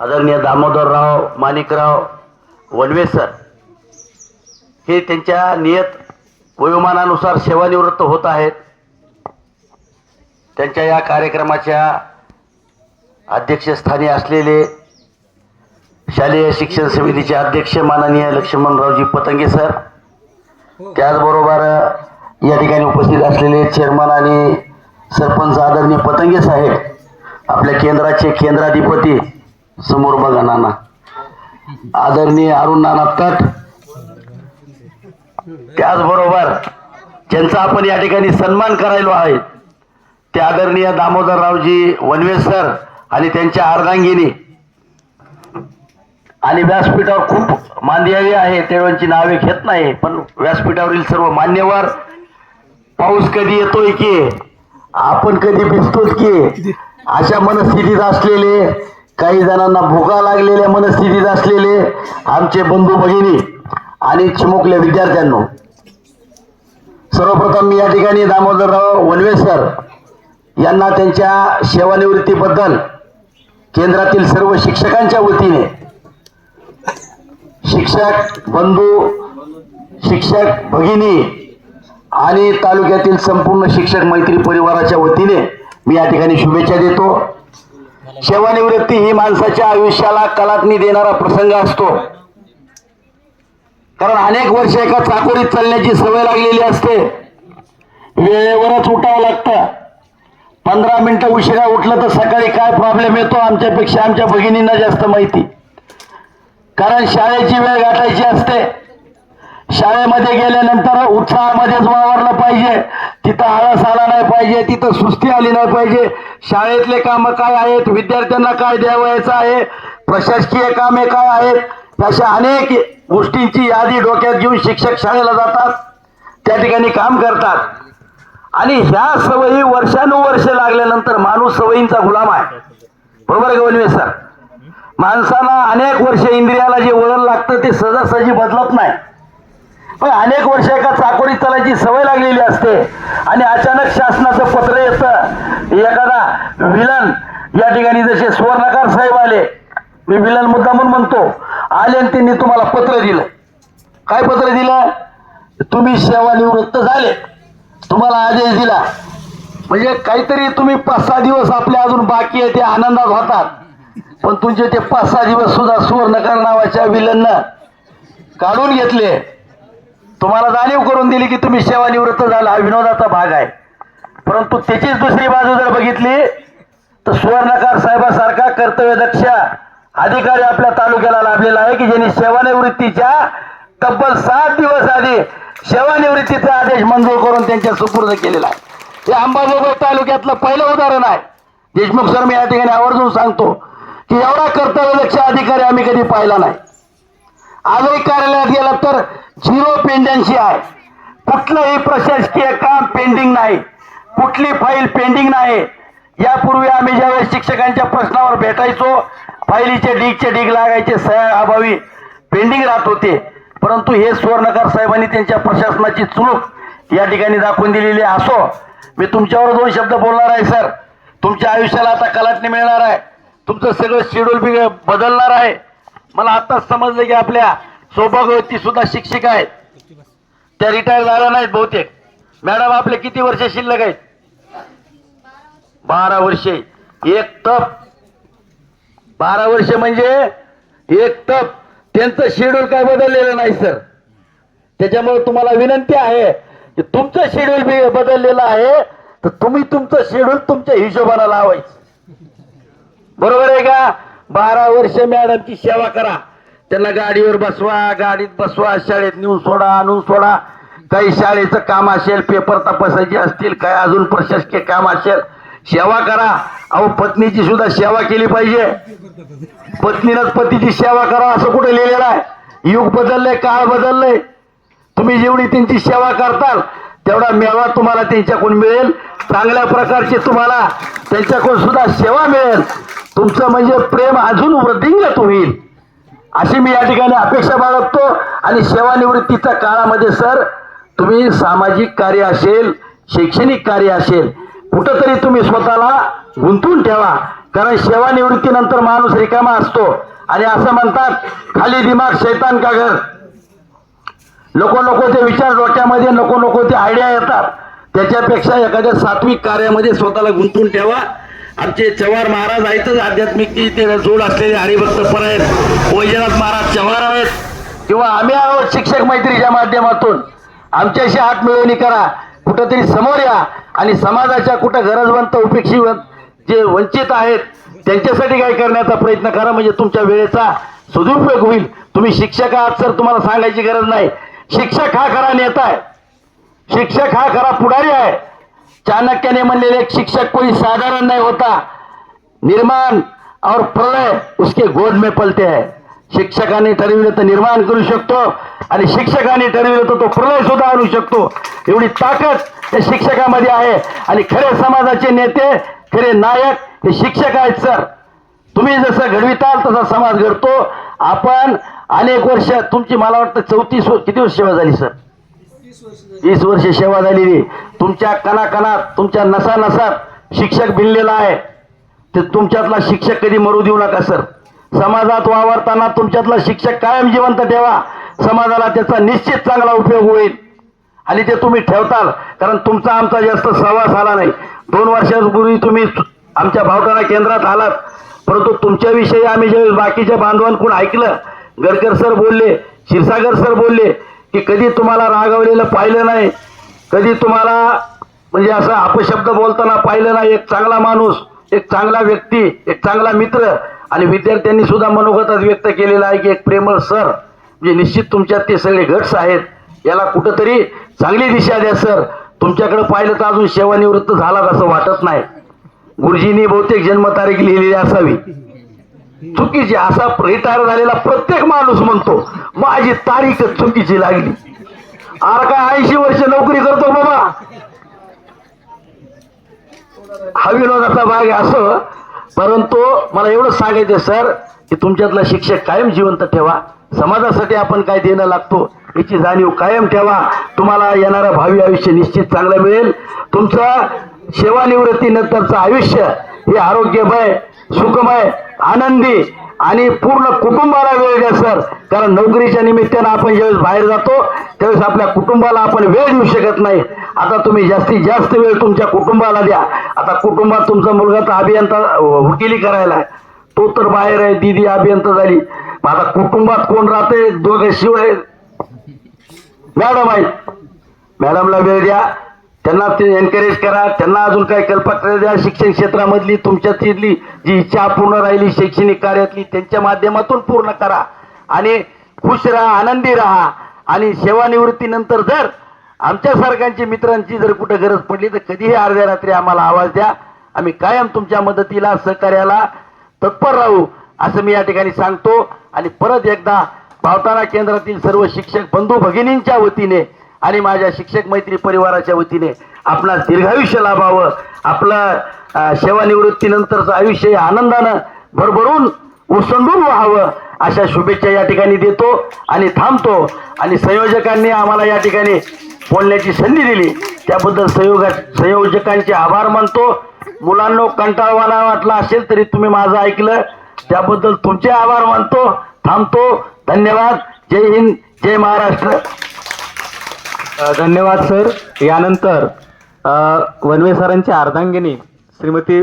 आदरणीय Damodarrao Manikrao one way sir हे त्यांच्या नियत वयोमानानुसार सेवानिवृत्त होत आहेत. त्यांच्या या कार्यक्रमाच्या अध्यक्षस्थानी असलेले शालेय शिक्षण समितीचे अध्यक्ष माननीय लक्ष्मणरावजी पतंगे सर त्याचबरोबर या ठिकाणी उपस्थित असलेले चेअरमन आणि सरपंच आदरणीय पतंगे साहेब आपल्या केंद्राचे केंद्राधिपती समोर बघा नाना. आदरणीय अरुण नाना तट. त्याचबरोबर ज्यांचा आपण या ठिकाणी सन्मान करायलो आहे ते आदरणीय दामोदररावजी वनवे सर आणि त्यांच्या अर्धांगिनी. आणि व्यासपीठावर खूप मांदियाळी आहे तेवढ्यांची नावे घेत नाही पण व्यासपीठावरील सर्व मान्यवर पाऊस कधी येतोय की? आपण कधी भिजतोच की? अशा मनस्थितीत असलेले काही जणांना भुका लागलेल्या मनस्थितीत असलेले आमचे बंधू भगिनी आणि चिमुकल्या विद्यार्थ्यांनो सर्वप्रथम मी या ठिकाणी दामोदरराव वनवे सर यांना त्यांच्या सेवानिवृत्तीबद्दल केंद्रातील सर्व शिक्षकांच्या वतीने शिक्षक बंधू शिक्षक भगिनी आणि तालुक्यातील संपूर्ण शिक्षक मैत्री परिवाराच्या वतीने मी या ठिकाणी शुभेच्छा देतो. सेवानिवृत्ती ही माणसाच्या आयुष्याला कलाटणी देणारा प्रसंग असतो. कारण अनेक वर्ष एका चाकोरीत चालण्याची सवय लागलेली असते. वेळेवरच उठावं लागतं. पंधरा मिनटं उशिरा उठलं तर सकाळी काय प्रॉब्लेम येतो आमच्यापेक्षा आमच्या भगिनींना जास्त माहिती. कारण शाळेची वेळ गाठायची असते. शाळेमध्ये गेल्यानंतर उत्साहामध्येच वावरलं पाहिजे. तिथं आळस आला नाही पाहिजे तिथं सुस्ती आली नाही पाहिजे. शाळेतले कामं काय आहेत? विद्यार्थ्यांना काय द्यावायचं आहे? प्रशासकीय कामे काय आहेत? अशा अनेक गोष्टींची यादी डोक्यात घेऊन शिक्षक शाळेला जातात. त्या ठिकाणी काम करतात. आणि ह्या सवयी वर्षानुवर्ष लागल्यानंतर माणूस सवयींचा गुलाम आहे. बरोबर गवनवे सर? माणसाला अनेक वर्ष इंद्रियाला जे वळण लागतं ते सहजासहजी बदलत नाही. पण अनेक वर्ष एका चाकोरीत चालायची सवय लागलेली असते. आणि अचानक शासनाचं पत्र येतं एखादा विलन या ठिकाणी जसे सुवर्णकार साहेब आले मी विलन मुद्दा म्हणून म्हणतो आले आणि त्यांनी तुम्हाला पत्र दिलं. काय पत्र दिलं? तुम्ही सेवानिवृत्त झाले. तुम्हाला आदेश दिला. म्हणजे काहीतरी तुम्ही पाच सहा दिवस आपले अजून बाकी आहे ते आनंदात होतात. पण तुमचे ते पाच सहा दिवस सुद्धा सुवर्णकार नावाच्या विलननं काढून घेतले. तुम्हाला जाणीव करून दिली की तुम्ही सेवानिवृत्त झाला हा विनोदाचा भाग आहे. परंतु त्याचीच दुसरी बाजू जर बघितली तर सुवर्णकार साहेबासारखा कर्तव्यदक्ष अधिकारी आपल्या तालुक्याला लाभलेला आहे की ज्यांनी सेवानिवृत्तीच्या तब्बल सात दिवस आधी सेवानिवृत्तीचा आदेश मंजूर करून त्यांच्या सुपूर्द केलेला आहे. हे अंबाजोगाई तालुक्यातलं पहिलं उदाहरण आहे. देशमुख सर मी या ठिकाणी आवर्जून सांगतो की एवढा कर्तव्यदक्ष अधिकारी आम्ही कधी पाहिला नाही. आजही कार्यालयात गेला तर झिरो पेंडन्सी आहे. कुठलंही प्रशासकीय काम पेंडिंग नाही. कुठली फाईल पेंडिंग नाही. यापूर्वी आम्ही ज्यावेळेस शिक्षकांच्या प्रश्नावर भेटायचो फाईलीचे डीगचे डीग लागायचे सह्या अभावी पेंडिंग राहत होते. परंतु हे स्वर्णकर साहेबांनी त्यांच्या प्रशासनाची चूक या ठिकाणी दाखवून दिलेली असो मी तुमच्यावर दोन शब्द बोलणार आहे सर. तुमच्या आयुष्याला आता कलाटणी मिळणार आहे. तुमचं सगळं शेड्यूल बी बदलणार आहे. मला आता समजलं की आपल्या सौभाग्यवती सुद्धा शिक्षिका आहेत. त्या रिटायर झाल्या नाहीत बहुतेक. मॅडम आपले किती वर्ष शिल्लक आहेत? बारा वर्षे. एक तप. बारा वर्ष म्हणजे एक तप. त्यांचं शेड्यूल काय बदललेलं नाही सर त्याच्यामुळे तुम्हाला विनंती आहे की तुमचं शेड्यूल बदललेलं आहे तर तुम्ही तुमचं शेड्यूल तुमच्या हिशोबाला लावायचं. बरोबर आहे का? बारा वर्ष मॅडमची सेवा करा. त्यांना गाडीवर बसवा गाडीत बसवा शाळेत नेऊन सोडा आणून सोडा. काही शाळेचं काम असेल पेपर तपासायचे असतील काय अजून प्रशासकीय काम असेल सेवा करा. अहो पत्नीची सुद्धा सेवा केली पाहिजे. पत्नीनंच पतीची सेवा करा असं कुठे लिहिलेलं आहे? युग बदललंय काळ बदललंय. तुम्ही जेवढी त्यांची सेवा करताल तेवढा मेवा तुम्हाला त्यांच्याकडून मिळेल. चांगल्या प्रकारची तुम्हाला त्यांच्याकडून सुद्धा सेवा मिळेल. तुमचं म्हणजे प्रेम अजून वृद्धिंगत होईल. अशी मी या ठिकाणी अपेक्षा बाळगतो. आणि सेवानिवृत्तीच्या काळामध्ये सर तुम्ही सामाजिक कार्य असेल शैक्षणिक कार्य असेल कुठंतरी तुम्ही स्वतःला गुंतवून ठेवा. कारण सेवानिवृत्तीनंतर माणूस रिकामा असतो. आणि असं म्हणतात खाली दिमाग शैतान का घर? नको नको ते विचार डोक्यामध्ये नको नको ते आयडिया येतात. त्याच्यापेक्षा एखाद्या सात्विक कार्यामध्ये स्वतःला गुंतवून ठेवा. आमचे चव्हाण महाराज आहेतच आध्यात्मिक जोड असलेले हरिभक्त पण आहेत वैजनाथ महाराज चव्हाण आहेत. किंवा आम्ही आहोत शिक्षक मैत्रीच्या माध्यमातून. आमच्याशी हात मिळवणी करा. कुठंतरी समोर या आणि समाजाच्या कुठं गरजवंत उपेक्षित जे वंचित आहेत त्यांच्यासाठी काय करण्याचा प्रयत्न करा. म्हणजे तुमच्या वेळेचा सदुपयोग होईल. तुम्ही शिक्षक आहात सर तुम्हाला सांगायची गरज नाही. शिक्षक हा खरा नेता आहे. शिक्षक हा खरा पुढारी आहे. चाणक्याने म्हणलेले एक शिक्षक कोई साधारण नहीं होता. निर्माण और प्रलय उसके गोद में पलते है. शिक्षकाने ठरविलं तर निर्माण करू शकतो आणि शिक्षकाने ठरविलं तर तो प्रलय सुद्धा आणू शकतो. एवढी ताकद त्या शिक्षकामध्ये आहे. आणि खरे समाजाचे नेते खरे नायक हे शिक्षक आहेत सर. तुम्ही जसं घडविताल तसा समाज घडतो. आपण अनेक वर्ष तुमची मला वाटतं चौतीस किती वर्ष सेवा झाली सर? वीस वर्ष सेवा झालेली. तुमच्या कणाकणात तुमच्या नसा नसात शिक्षक भिनलेला आहे. ते तुमच्यातला शिक्षक कधी मरू देऊ नका सर. समाजात वावरताना तुमच्यातला शिक्षक कायम जिवंत ठेवा. समाजाला त्याचा निश्चित चांगला उपयोग होईल. आणि ते तुम्ही ठेवताल कारण तुमचा आमचा जास्त सहवास आला नाही. दोन वर्षापूर्वी तुम्ही आमच्या भावटाणा केंद्रात आलात. परंतु तुमच्याविषयी आम्ही जे बाकीच्या बांधवांकडून ऐकलं गडकर सर बोलले क्षीरसागर सर बोलले की कधी तुम्हाला रागवलेलं पाहिलं नाही कधी तुम्हाला म्हणजे असं अपशब्द बोलताना पाहिलं नाही एक चांगला माणूस एक चांगला व्यक्ती एक चांगला मित्र आणि विद्यार्थ्यांनी सुद्धा मनोगतात व्यक्त केलेला आहे की एक प्रेमळ सर. म्हणजे निश्चित तुमच्यात ते सगळे घट्स आहेत. याला कुठंतरी चांगली दिशा द्या सर. तुमच्याकडे पाहिलं तर अजून सेवानिवृत्त झालात असं वाटत नाही. गुरुजींनी बहुतेक जन्मतारीख लिहिलेली असावी. चुकीची असा रिटायर झालेला प्रत्येक माणूस म्हणतो माझी तारीख चुकीची लागली. अरे काय ऐंशी वर्ष नोकरी करतो बाबा. हा विनोदाचा भाग आहे असं परंतु मला एवढं सांगायचं सर की तुमच्यातला शिक्षक कायम जिवंत ठेवा. समाजासाठी आपण काय देणं लागतो याची जाणीव कायम ठेवा. तुम्हाला येणारं भावी आयुष्य निश्चित चांगलं मिळेल. तुमचं सेवानिवृत्तीनंतरचं आयुष्य हे आरोग्यमय सुखमय आनंदी आणि पूर्ण कुटुंबाला वेळ द्या सर. कारण नोकरीच्या निमित्तानं आपण ज्यावेळेस बाहेर जातो त्यावेळेस आपल्या कुटुंबाला आपण वेळ देऊ शकत नाही. आता तुम्ही जास्तीत जास्त वेळ तुमच्या कुटुंबाला द्या. आता कुटुंबात तुमचा मुलगा तर अभियंता वकिली करायला आहे. तो तर बाहेर आहे दिदी अभियंता झाली. मग आता कुटुंबात कोण राहते दोघं शिवाय मॅडम आहेत. मॅडमला वेळ द्या. त्यांना ते एनकरेज करा. त्यांना अजून काही कल्पना द्या. शिक्षण क्षेत्रामधली तुमच्या तिथली जी इच्छा पूर्ण राहिली शैक्षणिक कार्यातली त्यांच्या माध्यमातून पूर्ण करा. आणि खुश राहा आनंदी राहा. आणि सेवानिवृत्तीनंतर जर आमच्यासारख्यांची मित्रांची जर कुठं गरज पडली तर कधीही अर्ध्या रात्री आम्हाला आवाज द्या. आम्ही कायम तुमच्या मदतीला सहकार्याला तत्पर राहू असं मी या ठिकाणी सांगतो. आणि परत एकदा पावताना केंद्रातील सर्व शिक्षक बंधू भगिनींच्या वतीने आणि माझ्या शिक्षक मैत्री परिवाराच्या वतीने आपला दीर्घायुष्य लाभावं आपलं सेवानिवृत्तीनंतरचं आयुष्य हे आनंदानं भरभरून उसंडून व्हावं अशा शुभेच्छा या ठिकाणी देतो आणि थांबतो. आणि संयोजकांनी आम्हाला या ठिकाणी बोलण्याची संधी दिली. त्याबद्दल संयोग संयोजकांचे आभार मानतो. मुलांना कंटाळवाना वाटला असेल तरी तुम्ही माझं ऐकलं. त्याबद्दल तुमचे आभार मानतो. थांबतो. धन्यवाद. जय हिंद. जय महाराष्ट्र. धन्यवाद सर. यानंतर वनवे सरांच्या अर्धांगिनी श्रीमती